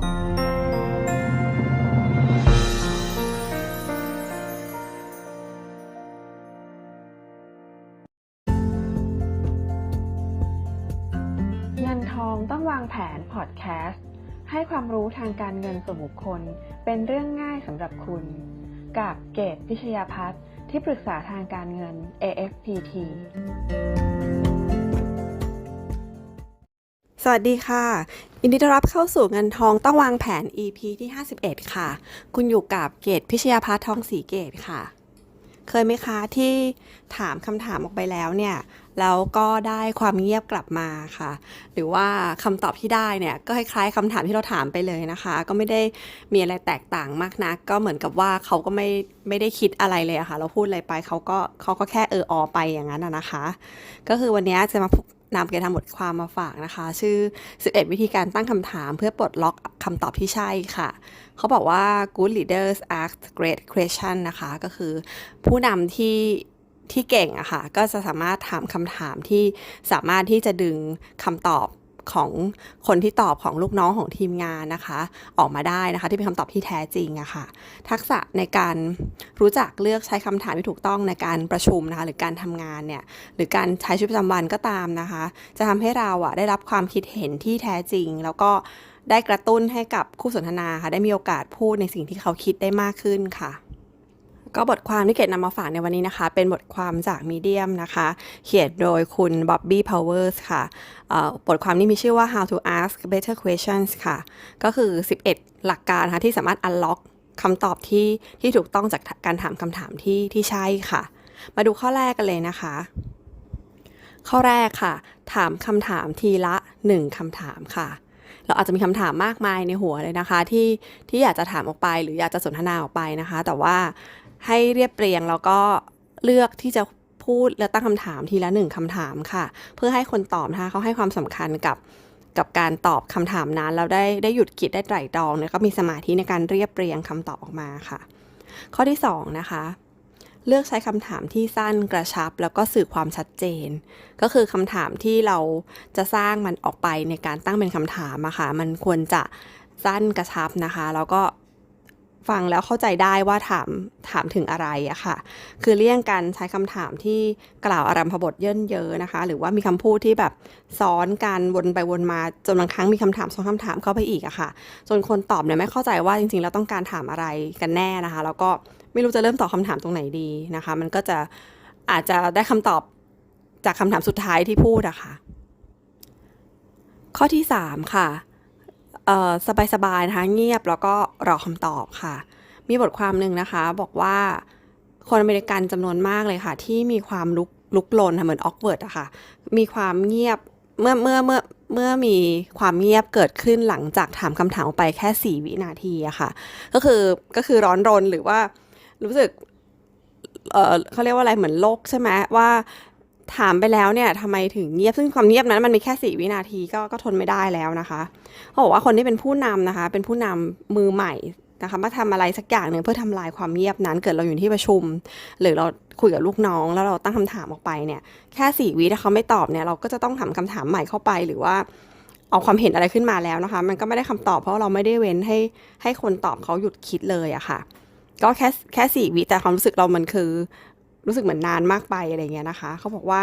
เงินทองต้องวางแผนพอดแคสต์ ให้ความรู้ทางการเงินส่วนบุคคล เป็นเรื่องง่ายสำหรับคุณ กับเกตพิชยาพัฒน์ที่ปรึกษาทางการเงิน AFPT สวัสดีค่ะ ยินดีต้อนรับเข้าสู่เงินทองต้องวางแผน EP ที่ 51 ค่ะ คุณอยู่กับเกตพิชยาพัฒทองสีเกตค่ะ เคยไหมคะที่ถามคำถามออกไปแล้วเนี่ย แล้วก็ได้ความเงียบกลับมาค่ะ หรือว่าคำตอบที่ได้เนี่ย ก็คล้ายๆคำถามที่เราถามไปเลยนะคะ ก็ไม่ได้มีอะไรแตกต่างมากนัก ก็เหมือนกับว่าเขาก็ไม่ไม่ได้คิดอะไรเลยอะค่ะ เราพูดอะไรไปเขาก็เขาก็แค่เอออไปอย่างนั้นนะคะ ก็คือวันนี้จะมา นำเกณฑ์ทำบทความมาฝากนะคะ ชื่อ 11 วิธีการตั้งคำถามเพื่อปลดล็อกคำตอบที่ใช่ค่ะ เขาบอกว่า good leaders ask great question นะคะ ก็คือผู้นำที่ที่เก่งอะค่ะ ก็จะสามารถถามคำถามที่สามารถที่จะดึงคำตอบ ของคนที่ตอบของลูกน้องของทีมงานนะคะ ออกมาได้นะคะ ที่เป็นคำตอบที่แท้จริงอะค่ะ ทักษะในการรู้จักเลือกใช้คำถามที่ถูกต้องในการประชุมนะคะ หรือการทำงานเนี่ยหรือการใช้ชีวิตประจำวันก็ตามนะคะ จะทำให้เราอะได้รับความคิดเห็นที่แท้จริง แล้วก็ได้กระตุ้นให้กับคู่สนทนาค่ะได้มีโอกาสพูดในสิ่งที่เขาคิดได้มากขึ้นค่ะ ก็บทความที่เกดนำมาฝากในวันนี้นะคะ เป็นบทความจากมีเดียมนะคะ เขียนโดยคุณบ๊อบบี้พาวเวอร์สค่ะบทความนี้มีชื่อว่า how to ask better questions ค่ะ ก็คือ 11 หลักการะคะที่สามารถ unlock คำตอบที่ที่ถูกต้องจากการถามคำถามที่ที่ใช่ค่ะ มาดูข้อแรกกันเลยนะคะ ข้อแรกค่ะ ถามคำถามทีละ 1คำถามค่ะเราอาจจะมีคำถามมากมายในหัวเลยนะคะ ที่ที่อยากจะถามออกไป หรืออยากจะสนทนาออกไปนะคะ แต่ว่า ให้เรียบเรียงแล้วก็เลือกที่จะพูดและตั้งคำถามทีละหนึ่งคำถามค่ะ เพื่อให้คนตอบนะคะเขาให้ความสำคัญกับกับการตอบคำถามนั้นแล้วได้ได้หยุดคิดได้ไตร่ตรองแล้วก็มีสมาธิในการเรียบเรียงคำตอบออกมาค่ะ ข้อที่สองนะคะ เลือกใช้คำถามที่สั้นกระชับ แล้วก็สื่อความชัดเจน ก็คือคำถามที่เราจะสร้างมันออกไปในการตั้งเป็นคำถามอะค่ะมันควรจะสั้นกระชับนะคะ แล้วก็ ฟังแล้วเข้าใจได้ว่าถามถามถึงอะไรอะค่ะ คือเลี่ยงการใช้คำถามที่กล่าวอารัมพบทเยินเยอะนะคะ หรือว่ามีคำพูดที่แบบซ้อนกันวนไปวนมาจนบางครั้งมีคำถามซ้อนคำถามเข้าไปอีกอะค่ะ จนคนตอบเนี่ยไม่เข้าใจว่าจริงๆแล้วต้องการถามอะไรกันแน่นะคะ แล้วก็ไม่รู้จะเริ่มตอบคำถามตรงไหนดีนะคะ มันก็จะอาจจะได้คำตอบจากคำถามสุดท้ายที่พูดอะค่ะ ข้อที่ 3 ค่ะ สบายๆนะคะเงียบแล้วก็รอคำตอบค่ะ มีบทความหนึ่งนะคะ บอกว่าคนอเมริกันจำนวนมากเลยค่ะ ที่มีความลุกลุกลนค่ะเหมือนออกเวิร์ดอะค่ะ มีความเงียบเมื่อเมื่อเมื่อเมื่อมีความเงียบเกิดขึ้นหลังจากถามคำถามไปแค่ 4 วินาทีอะค่ะ ก็คือก็คือร้อนรนหรือว่ารู้สึกเออเขาเรียกว่าอะไรเหมือนโลกใช่ไหมว่า ถามไปแล้วเนี่ยทำไมถึงเงียบซึ่งความเงียบนั้นมันมีแค่สี่วินาทีก็ก็ทนไม่ได้แล้วนะคะเขาบอกว่าคนที่เป็นผู้นำนะคะ เป็นผู้นำมือใหม่นะคะมาทำอะไรสักอย่างหนึ่งเพื่อทำลายความเงียบนั้น เกิดเราอยู่ที่ประชุม หรือเราคุยกับลูกน้อง แล้วเราตั้งคำถามออกไปเนี่ย แค่สี่วิถ้าเขาไม่ตอบเนี่ยเราก็จะต้องถามคำถามใหม่เข้าไป หรือว่าเอาความเห็นอะไรขึ้นมาแล้วนะคะ มันก็ไม่ได้คำตอบเพราะเราไม่ได้เว้นให้ให้คนตอบเขาหยุดคิดเลยอะค่ะ ก็แค่แค่สี่วิแต่ความรู้สึกเรามันคือ รู้สึกเหมือนนานมากไปอะไรเงี้ยนะคะ เขาบอกว่า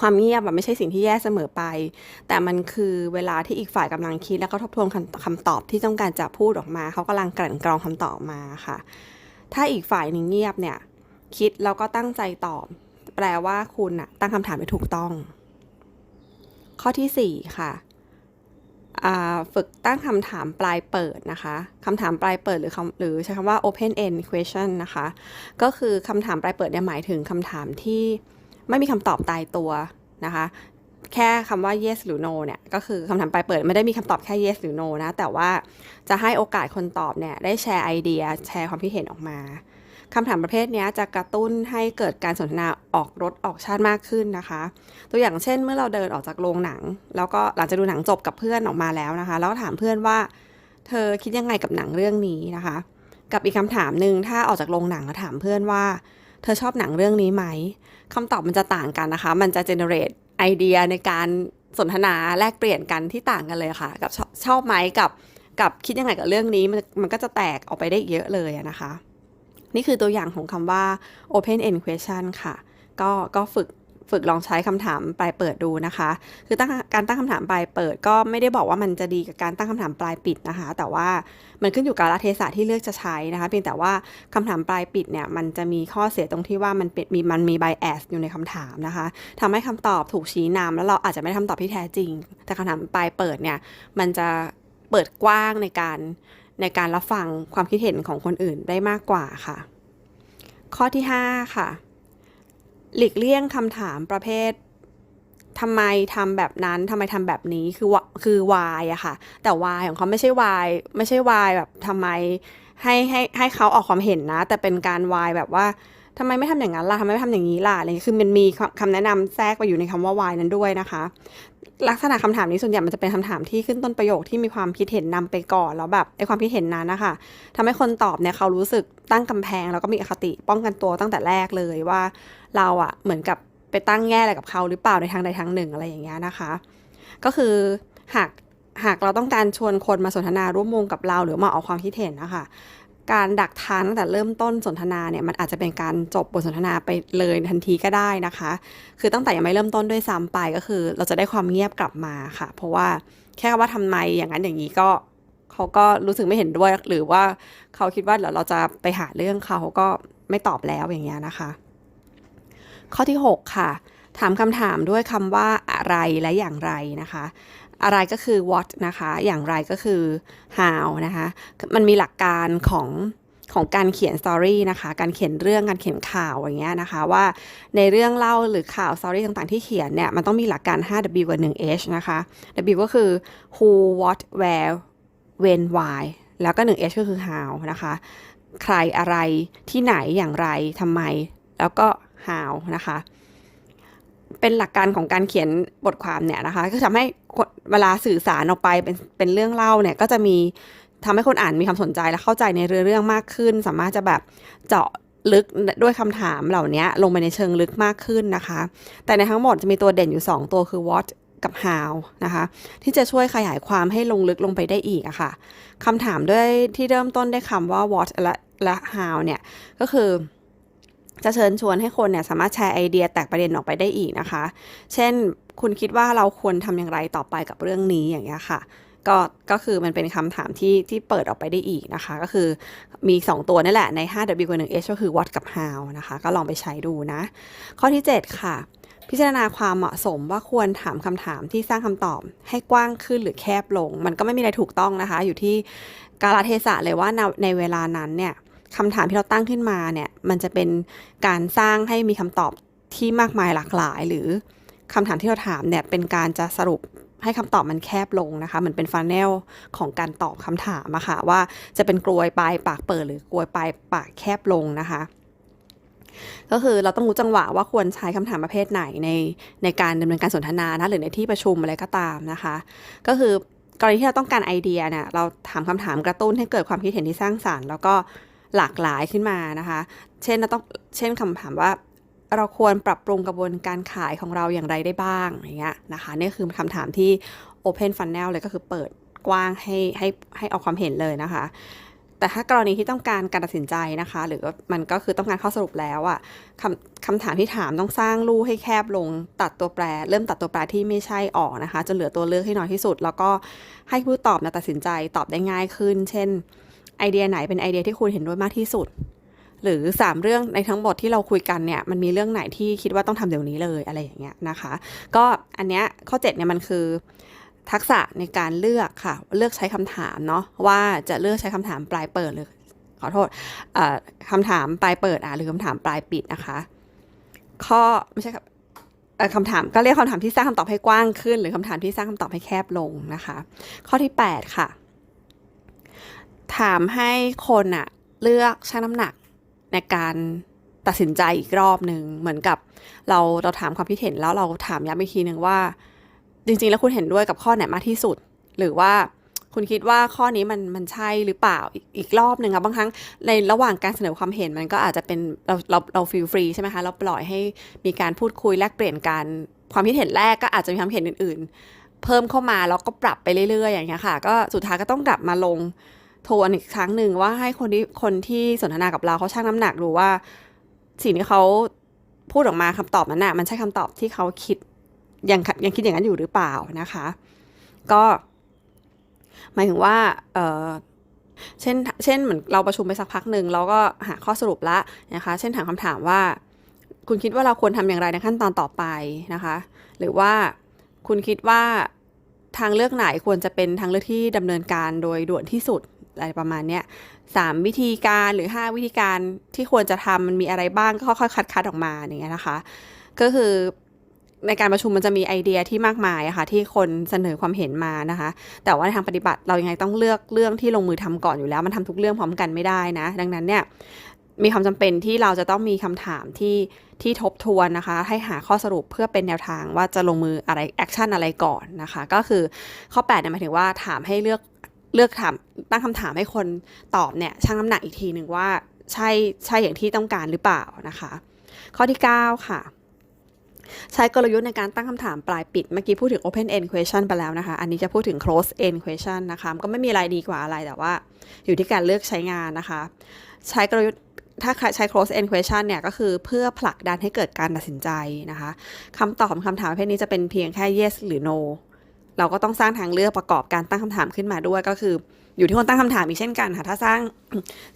ความเงียบอะไม่ใช่สิ่งที่แย่เสมอไป แต่มันคือเวลาที่อีกฝ่ายกำลังคิด แล้วก็ทบทวนคำคำตอบที่ต้องการจะพูดออกมา เขากำลังกลั่นกรองคำตอบมาค่ะ ถ้าอีกฝ่ายหนึ่งเงียบเนี่ย คิดแล้วก็ตั้งใจตอบ แปลว่าคุณอะตั้งคำถามไม่ถูกต้อง ข้อที่สี่ค่ะ ฝึกตั้งคำถามปลายเปิดนะคะคำถามปลายเปิดหรือหรือใช้คำว่า open end question นะคะ ก็คือคำถามปลายเปิดเนี่ยหมายถึงคำถามที่ไม่มีคำตอบตายตัวนะคะ แค่คำว่า yes หรือ no เนี่ยก็คือคำถามปลายเปิดไม่ได้มีคำตอบแค่ yes หรือ no นะ แต่ว่าจะให้โอกาสคนตอบเนี่ยได้แชร์ไอเดีย แชร์ความคิดเห็นออกมา คำถามประเภทนี้จะกระตุ้นให้เกิดการสนทนาออกรถออกชาติมากขึ้นนะคะ ตัวอย่างเช่นเมื่อเราเดินออกจากโรงหนัง แล้วก็หลังจากดูหนังจบกับเพื่อนออกมาแล้วนะคะ แล้วถามเพื่อนว่า เธอคิดยังไงกับหนังเรื่องนี้นะคะ กับอีกคำถามหนึ่งถ้าออกจากโรงหนังแล้วถามเพื่อนว่า เธอชอบหนังเรื่องนี้ไหมคำตอบมันจะต่างกันนะคะ มันจะ generate ไอเดียในการสนทนาแลกเปลี่ยนกันที่ต่างกันเลยค่ะ กับชอบไหมกับกับคิดยังไงกับเรื่องนี้มันมันก็จะแตกออกไปได้เยอะเลยนะคะ นี่คือตัวอย่างของคำว่า open end question ค่ะ ก็ก็ฝึกฝึกลองใช้คำถามปลายเปิดดูนะคะ คือตั้งการตั้งคำถามปลายเปิดก็ไม่ได้บอกว่ามันจะดีกับการตั้งคำถามปลายปิดนะคะ แต่ว่ามันขึ้นอยู่กับละเทศะที่เลือกจะใช้นะคะ เพียงแต่ว่าคำถามปลายปิดเนี่ยมันจะมีข้อเสียตรงที่ว่ามันเป็นมีมันมี bias อยู่ในคำถามนะคะทำให้คำตอบถูกชี้นำแล้วเราอาจจะไม่ได้คำตอบที่แท้จริง แต่คำถามปลายเปิดเนี่ยมันจะเปิดกว้างในการ ในการรับฟังความคิดเห็นของคนอื่นได้มากกว่าค่ะ ข้อที่ 5 ค่ะ หลีกเลี่ยงคำถามประเภททำไมทำแบบนั้นทำไมทำแบบนี้คือวะคือวายอะค่ะ แต่วายของเขาไม่ใช่วายไม่ใช่วายแบบทำไมให้ให้ให้เขาออกความเห็นนะ แต่เป็นการวายแบบว่า ทำไมไม่ทำอย่างนั้นล่ะทำไมไม่ทำอย่างนี้ล่ะอะไรคือมันมีคำแนะนำแทรกไปอยู่ในคำว่า why นั้นด้วยนะคะ ลักษณะคำถามนี้ส่วนใหญ่มันจะเป็นคำถามที่ขึ้นต้นประโยคที่มีความคิดเห็นนำไปก่อนแล้วแบบไอ้ความคิดเห็นนั้นนะคะทำให้คนตอบเนี่ยเขารู้สึกตั้งกำแพง แล้วก็มีอคติป้องกันตัวตั้งแต่แรกเลยว่า เราอะเหมือนกับไปตั้งแง่อะไรกับเขาหรือเปล่าในทางใดทางหนึ่งอะไรอย่างเงี้ยนะคะ ก็คือหากหากเราต้องการชวนคนมาสนทนาร่วมวงกับเราหรือมาออกความคิดเห็นนะคะ การดักทานตั้งแต่เริ่มต้นสนทนาเนี่ยมันอาจจะเป็นการจบบทสนทนาไปเลยทันทีก็ได้นะคะ คือตั้งแต่ยังไม่เริ่มต้นด้วยซ้ำไปก็คือ เราจะได้ความเงียบกลับมาค่ะ เพราะว่าแค่ว่าทำไมอย่างนั้นอย่างนี้ก็เขาก็รู้สึกไม่เห็นด้วยหรือว่าเขาคิดว่าเดี๋ยวเราจะไปหาเรื่องเขาก็ไม่ตอบแล้วอย่างเงี้ยนะคะ ข้อที่ 6 ค่ะ ถามคำถามด้วยคำว่าอะไรและอย่างไรนะคะ อะไรก็คือ what นะคะ อย่างไรก็คือ how นะคะ มันมีหลักการของของการเขียนสตอรี่นะคะ การเขียนเรื่อง การเขียนข่าวอย่างเงี้ยนะคะ ว่าในเรื่องเล่าหรือข่าวสตอรี่ต่างๆที่เขียนเนี่ย มันต้องมีหลักการ 5W กับ 1H นะคะ W ก็คือ who what where when why แล้วก็ 1H ก็คือ how นะคะ ใครอะไรที่ไหนอย่างไรทำไม แล้วก็ how นะคะ เป็นหลักการของการเขียนบทความเนี่ยนะคะ ก็ทำให้เวลาสื่อสารออกไปเป็นเป็นเรื่องเล่าเนี่ยก็จะมีทำให้คนอ่านมีความสนใจและเข้าใจในเรื่องมากขึ้น สามารถจะแบบเจาะลึกด้วยคำถามเหล่านี้ลงไปในเชิงลึกมากขึ้นนะคะ แต่ในทั้งหมดจะมีตัวเด่นอยู่ 2 ตัวคือ what กับ how นะคะ ที่จะช่วยขยายความให้ลงลึกลงไปได้อีกอะค่ะคำถามด้วยที่เริ่มต้นได้วยคำว่า what และและ how เนี่ย ก็คือ จะเชิญชวนให้คนเนี่ยสามารถแชร์ไอเดียแตกประเด็นออกไปได้อีกนะคะ เช่น คุณคิดว่าเราควรทำอย่างไรต่อไปกับเรื่องนี้อย่างเงี้ยค่ะก็ก็คือมันเป็นคำถามที่ที่เปิดออกไปได้อีกนะคะ ก็คือมี 2 ตัวนี่แหละใน 5W กับ 1H ก็คือ what กับ how นะคะ ก็ลองไปใช้ดูนะ ข้อที่ 7 ค่ะ พิจารณาความเหมาะสมว่าควรถามคำถามที่สร้างคำตอบให้กว้างขึ้นหรือแคบลง มันก็ไม่มีอะไรถูกต้องนะคะ อยู่ที่กาลเทศะเลยว่าในในเวลานั้นเนี่ย คำถามที่เราตั้งขึ้นมาเนี่ย มันจะเป็นการสร้างให้มีคำตอบที่มากมายหลากหลาย หรือคำถามที่เราถามเนี่ยเป็นการจะสรุปให้คำตอบมันแคบลงนะคะเหมือนเป็นฟันเนลของการตอบคำถามอะค่ะว่าจะเป็นกลวยปลายปากเปิดหรือกลวยปลายปากแคบลงนะคะก็คือเราต้องรู้จังหวะว่าควรใช้คำถามประเภทไหนในในการดำเนินการสนทนานะหรือในที่ประชุมอะไรก็ตามนะคะ ก็คือกรณีที่เราต้องการไอเดียเนี่ยเราถามคำถามกระตุ้นให้เกิดความคิดเห็นที่สร้างสรรค์ แล้วก็ หลากหลายขึ้นมานะคะ เช่นเราต้องเช่นคำถามว่าเราควรปรับปรุงกระบวนการขายของเราอย่างไรได้บ้างอย่างเงี้ยนะคะนี่คือคำถามที่ Open Funnel เลยก็คือเปิดกว้างให้ให้ให้ออกความเห็นเลยนะคะ แต่ถ้ากรณีที่ต้องการการตัดสินใจนะคะ หรือมันก็คือต้องการข้อสรุปแล้วอะคำคำถามที่ถามต้องสร้างรูให้แคบลงตัดตัวแปร เริ่มตัดตัวแปรที่ไม่ใช่ออกนะคะจนเหลือตัวเลือกให้น้อยที่สุด แล้วก็ให้ผู้ตอบนะตัดสินใจตอบได้ง่ายขึ้น เช่น ไอเดียไหนเป็นไอเดียที่คุณเห็นด้วยมากที่สุด หรือ 3 เรื่องในทั้งหมดที่เราคุยกันเนี่ยมันมีเรื่องไหนที่คิดว่าต้องทำเดี๋ยวนี้เลยอะไรอย่างเงี้ยนะคะ ก็อันเนี้ยข้อ7เนี่ยมันคือทักษะในการเลือกค่ะ เลือกใช้คำถามเนาะว่าจะเลือกใช้คำถามปลายเปิดหรือขอโทษคำถามปลายเปิดอะหรือคำถามปลายปิดนะคะ ข้อไม่ใช่ครับคำถามก็เรียกคำถามที่สร้างคำตอบให้กว้างขึ้น หรือคำถามที่สร้างคำตอบให้แคบลงนะคะ ข้อที่ 8 ค่ะ ถามให้คนอะเลือกชั่งน้ำหนักในการตัดสินใจอีกรอบหนึ่งเหมือนกับเราเราถามความคิดเห็นแล้วเราถามย้ำอีกทีหนึ่งว่า จริง ๆ แล้วคุณเห็นด้วยกับข้อไหนมากที่สุด หรือว่าคุณคิดว่าข้อนี้มันมันใช่หรือเปล่าอีกรอบหนึ่งครับบางครั้งในระหว่างการเสนอความเห็นมันก็อาจจะเป็นเราเราเราฟีลฟรีใช่ไหมคะเราปล่อยให้มีการพูดคุยแลกเปลี่ยนกันความคิดเห็นแรกก็อาจจะมีความเห็นอื่น ๆ เพิ่มเข้ามาแล้วก็ปรับไปเรื่อยๆ อย่างเงี้ยค่ะ ก็สุดท้ายก็ต้องกลับมาลง โทวนอีกครั้งหนึ่งว่าให้คนที่คนที่สนทนากับเราเขาชั่งน้ำหนักดูว่า สิ่งที่เขาพูดออกมาคำตอบนั้นน่ะมันใช่คำตอบที่เขาคิดยังยังคิดอย่างนั้นอยู่หรือเปล่านะคะ ก็หมายถึงว่าเออเช่นเช่นเหมือนเราประชุมไปสักพักหนึ่งเราก็หาข้อสรุปละนะคะ เช่นถามคำถามว่า คุณคิดว่าเราควรทำอย่างไรในขั้นตอนต่อไปนะคะ หรือว่าคุณคิดว่าทางเลือกไหนควรจะเป็นทางเลือกที่ดำเนินการโดยด่วนที่สุด อะไรประมาณเนี้ยสามวิธีการหรือ 5 วิธีการที่ควรจะทำมันมีอะไรบ้างก็ค่อยๆคัดคัดออกมาอย่างเงี้ยนะคะ ก็คือในการประชุมมันจะมีไอเดียที่มากมายะค่ะที่คนเสนอความเห็นมานะคะ แต่ว่าในทางปฏิบัติเรายังไงต้องเลือกเรื่องที่ลงมือทำก่อนอยู่แล้ว มันทำทุกเรื่องพร้อมกันไม่ได้นะ ดังนั้นเนี่ยมีความจำเป็นที่เราจะต้องมีคำถามที่ที่ทบทวนนะคะ ให้หาข้อสรุปเพื่อเป็นแนวทางว่าจะลงมืออะไรแอคชั่นอะไรก่อนนะคะ ก็คือข้อ8เนี่ยหมายถึงว่าถามให้เลือก เลือกถามตั้งคำถามให้คนตอบเนี่ยชั่งน้ำหนักอีกทีหนึ่งว่าใช่ใช่อย่างที่ต้องการหรือเปล่านะคะ ข้อที่ 9 ค่ะ ใช้กลยุทธ์ในการตั้งคำถามปลายปิด เมื่อกี้พูดถึง open end question ไปแล้วนะคะ อันนี้จะพูดถึง close end question นะคะก็ไม่มีอะไรดีกว่าอะไรแต่ว่า อยู่ที่การเลือกใช้งานนะคะ ใช้กลยุทธ์ถ้าใช้ close end question เนี่ยก็คือเพื่อผลักดันให้เกิดการตัดสินใจนะคะคำตอบคำถามประเภทนี้จะเป็นเพียงแค่ yes หรือ no เราก็ต้องสร้างทางเลือกประกอบการตั้งคำถามขึ้นมาด้วยก็คือ อยู่ที่คนตั้งคำถามอีกเช่นกันค่ะถ้าสร้าง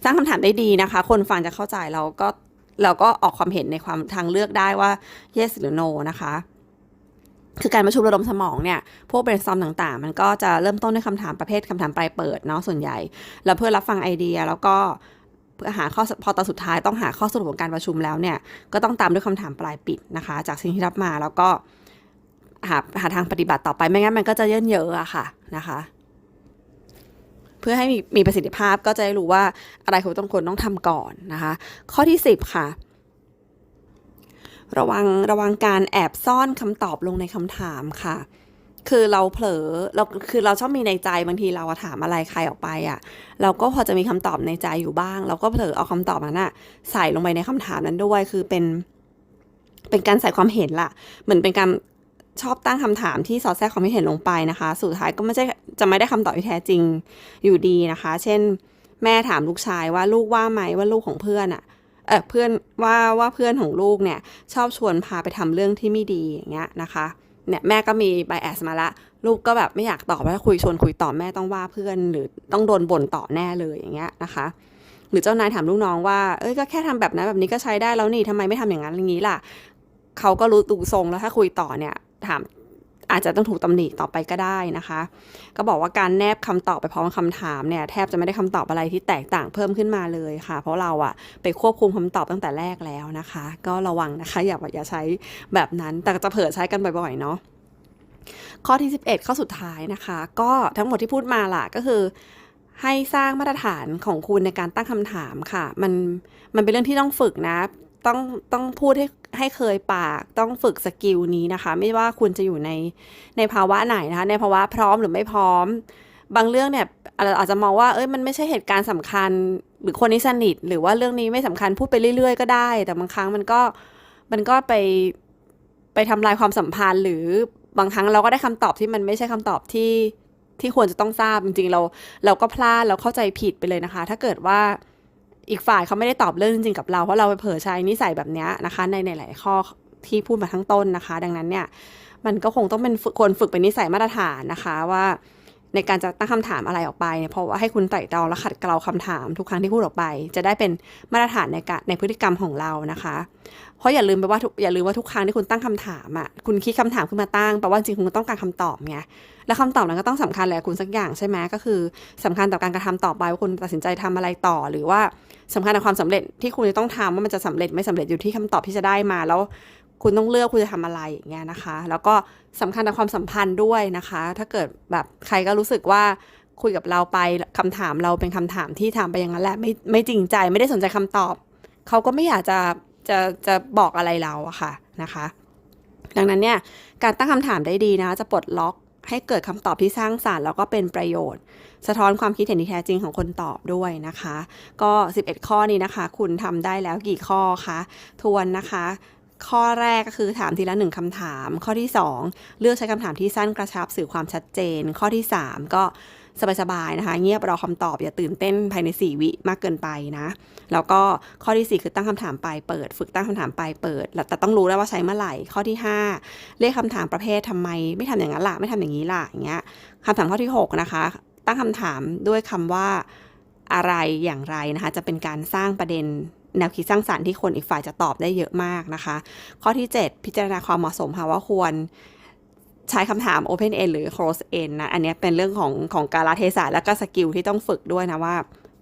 สร้างคำถามได้ดีนะคะ คนฟังจะเข้าใจเราก็เราก็ออกความเห็นในความทางเลือกได้ว่า yes หรือ no นะคะ คือการประชุมระดมสมองเนี่ย พวก brainstorm ต่างๆ มันก็จะเริ่มต้นด้วยคำถามประเภทคำถามปลายเปิดเนาะส่วนใหญ่ แล้วเพื่อรับฟังไอเดียแล้วก็เพื่อหาข้อพอตอนสุดท้ายต้องหาข้อสรุปของการประชุมแล้วเนี่ย ก็ต้องตามด้วยคำถามปลายปิดนะคะ จากสิ่งที่รับมาแล้วก็ หาหาทางปฏิบัติต่อไปไม่งั้นมันก็จะเยินเยอะอะค่ะนะคะ เพื่อให้มีมีประสิทธิภาพก็จะได้รู้ว่าอะไรคุณต้องควรต้องทำก่อนนะคะ ข้อที่ 10 ค่ะระวังระวังการแอบซ่อนคำตอบลงในคำถามค่ะ คือเราเผลอเราคือเราชอบมีในใจบางทีเราถามอะไรใครออกไปอะเราก็พอจะมีคำตอบในใจอยู่บ้าง เราก็เผลอเอาคำตอบนั้นอะใส่ลงไปในคำถามนั้นด้วย คือเป็น เป็นการใส่ความเห็นล่ะ เหมือนเป็นการ ชอบตั้งคำถามที่สอดแทรกความคิดเห็นลงไปนะคะ สุดท้ายก็ไม่ใช่จะไม่ได้คำตอบที่แท้จริงอยู่ดีนะคะ เช่น แม่ถามลูกชายว่าลูกว่าไหมว่าลูกของเพื่อนอะเออเพื่อนว่าว่าเพื่อนของลูกเนี่ยชอบชวนพาไปทำเรื่องที่ไม่ดีอย่างเงี้ยนะคะเนี่ยแม่ก็มีไบแอสมาละลูกก็แบบไม่อยากตอบว่าคุยชวนคุยต่อแม่ต้องว่าเพื่อน หรือต้องโดนบ่นต่อแน่เลยอย่างเงี้ยนะคะ หรือเจ้านายถามลูกน้องว่าเอ้ยก็แค่ทำแบบนั้นแบบนี้ก็ใช้ได้แล้วนี่ทำไมไม่ทำอย่างนั้นอย่างนี้ล่ะเขาก็รู้ตูทรงแล้วถ้าคุยต่อเนี่ย ถามอาจจะต้องถูกตำหนิต่อไปก็ได้นะคะ ก็บอกว่าการแนบคำตอบไปพร้อมคำถามเนี่ยแทบจะไม่ได้คำตอบอะไรที่แตกต่างเพิ่มขึ้นมาเลยค่ะ เพราะเราอะไปควบคุมคำตอบตั้งแต่แรกแล้วนะคะ ก็ระวังนะคะ อย่าอย่าใช้แบบนั้น แต่จะเผลอใช้กันบ่อยๆเนาะข้อที่ 11 ข้อสุดท้ายนะคะ ก็ทั้งหมดที่พูดมาล่ะก็คือให้สร้างมาตรฐานของคุณในการตั้งคำถามค่ะ มันมันเป็นเรื่องที่ต้องฝึกนะ ต้องต้องพูดให้ให้เคยปากต้องฝึกสกิลนี้นะคะ ไม่ว่าคุณจะอยู่ในในภาวะไหนนะคะ ในภาวะพร้อมหรือไม่พร้อม บางเรื่องเนี่ยอาจจะมองว่าเอ้ยมันไม่ใช่เหตุการณ์สำคัญ หรือคนนี้สนิทหรือว่าเรื่องนี้ไม่สำคัญพูดไปเรื่อยๆ ก็ได้ แต่บางครั้งมันก็มันก็ไปไปทำลายความสัมพันธ์ หรือบางครั้งเราก็ได้คำตอบที่มันไม่ใช่คำตอบที่ที่ควรจะต้องทราบจริงๆเราเราก็พลาดเราเข้าใจผิดไปเลยนะคะ ถ้าเกิดว่า อีกฝ่ายเขาไม่ได้ตอบเรื่องจริงๆกับเรา เพราะเราไปเผลอใช้นิสัยแบบนี้นะคะ ในในหลายข้อที่พูดมาทั้งต้นนะคะ ดังนั้นเนี่ยมันก็คงต้องเป็นควรฝึกเป็นนิสัยมาตรฐานนะคะว่าในการจะตั้งคำถามอะไรออกไปเนี่ยเพราะว่าให้คุณไต่ตรองและขัดเกลาคำถามทุกครั้งที่พูดออกไป จะได้เป็นมาตรฐานในการในพฤติกรรมของเรานะคะ ราะอย่าลืมไปว่าอย่าลืมว่าทุกครั้งที่คุณตั้งคำถามอะคุณคิดคำถามขึ้นมาตั้งแปลว่าจริงคุณต้องการคำตอบไงแล้วคำตอบนั้นก็ต้องสำคัญแหละคุณสักอย่างใช่ไหมก็คือสำคัญต่อการกระทำต่อไปว่าคุณตัดสินใจทำอะไรต่อ หรือว่าสำคัญต่อความสำเร็จที่คุณจะต้องทำว่ามันจะสำเร็จไม่สำเร็จอยู่ที่คำตอบที่จะได้มาแล้วคุณต้องเลือกคุณจะทำอะไรอย่างเงี้ยนะคะ แล้วก็สำคัญต่อความสัมพันธ์ด้วยนะคะ ถ้าเกิดแบบใครก็รู้สึกว่าคุยกับเราไปคำถามเราเป็นคำถามที่ถามไปอย่างนั้นแหละไม่ไม่จริงใจไม่ได้สนใจคำตอบ เขาก็ไม่อยากจะ จะจะบอกอะไรเราอะค่ะนะคะ ดังนั้นเนี่ยการตั้งคำถามได้ดีนะ จะปลดล็อกให้เกิดคำตอบที่สร้างสารรค์แล้วก็เป็นประโยชน์ สะท้อนความคิดเห็นที่แท้จริงของคนตอบด้วยนะคะ ก็ 11 ข้อนี้นะคะ คุณทำได้แล้วกี่ข้อคะทวนนะคะข้อแรกก็คือถามทีละหนึ่งคำถาม ข้อที่ 2 เลือกใช้คำถามที่สั้นกระชับสื่อความชัดเจน ข้อที่ 3 ก็ สบายๆนะคะ เงียบรอคำตอบอย่าตื่นเต้นภายใน 4 วิมากเกินไปนะ แล้วก็ข้อที่ 4 คือตั้งคำถามไปเปิด ฝึกตั้งคำถามไปเปิดแล้วแต่ต้องรู้แล้วว่าใช้เมื่อไหร่ ข้อที่ 5 เรียกคำถามประเภททำไม ไม่ทำอย่างนั้นล่ะไม่ทำอย่างนี้ล่ะอย่างเงี้ยคำถามข้อที่ 6 นะคะ ตั้งคำถามด้วยคำว่าอะไรอย่างไรนะคะ จะเป็นการสร้างประเด็นแนวคิดสร้างสรรค์ที่คนอีกฝ่ายจะตอบได้เยอะมากนะคะ ข้อที่ 7 พิจารณาความเหมาะสมค่ะว่าควร ใช้คำถาม Open End หรือ Close End นะ อันนี้เป็นเรื่องของของการลเทศะและก็สกิลที่ต้องฝึกด้วยนะว่า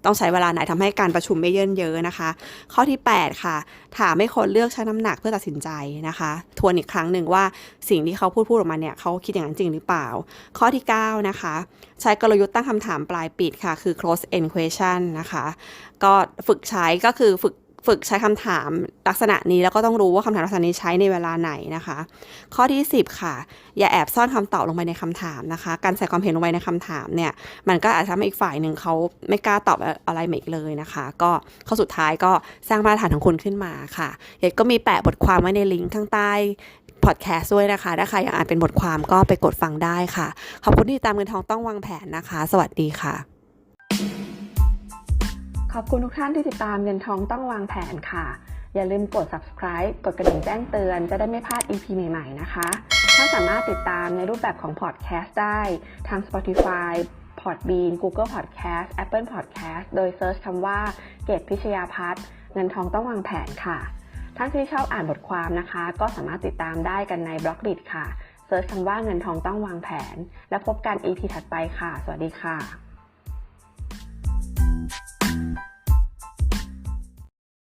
ต้องใช้เวลาไหนทำให้การประชุมไม่เยินเยอะนะคะ ข้อที่ 8 ค่ะ ถามให้คนเลือกชั่งน้ำหนักเพื่อตัดสินใจนะคะ ทวนอีกครั้งหนึ่งว่าสิ่งที่เขาพูดพูดออกมาเนี่ยเขาคิดอย่างนั้นจริงหรือเปล่า ข้อที่ 9 นะคะ ใช้กลยุทธ์ตั้งคำถามปลายปิดค่ะ คือ close end question นะคะ ก็ฝึกใช้ก็คือฝึก ฝึกใช้คำถามลักษณะนี้แล้วก็ต้องรู้ว่าคำถามลักษณะนี้ใช้ในเวลาไหนนะคะ ข้อที่ 10 ค่ะ อย่าแอบซ่อนคำตอบลงไปในคำถามนะคะ การใส่ความเห็นลงไปในคำถามเนี่ย มันก็อาจจะทำให้อีกฝ่ายหนึ่งเขาไม่กล้าตอบอะไรมาอีกเลยนะคะ ก็ข้อสุดท้ายก็สร้างมาตรฐานของคุณขึ้นมาค่ะเดี๋ยวก็มีแปะบทความไว้ในลิงก์ข้างใต้พอดแคสต์ด้วยนะคะ ถ้าใครอยากอ่านเป็นบทความก็ไปกดฟังได้ค่ะ ขอบคุณที่ติดตามเงินทองต้องวางแผนนะคะ สวัสดีค่ะ ขอบคุณทุกท่านที่ติดตามเงินทองต้องวางแผนค่ะ อย่าลืมกด subscribe กดกระดิ่งแจ้งเตือนจะได้ไม่พลาด EP ใหม่ ๆ นะคะ ท่านสามารถติดตามในรูปแบบของ podcast ได้ทาง Spotify Podbean Google Podcast Apple Podcast โดยเซิร์ชคำว่าเกตพิชยาพัฒน์เงินทองต้องวางแผนค่ะ ท่านที่ชอบอ่านบทความนะคะ ก็สามารถติดตามได้กันในบล็อกดิค่ะเซิร์ชคำว่าเงินทองต้องวางแผน แล้วพบกัน EP ถัดไปค่ะ สวัสดีค่ะ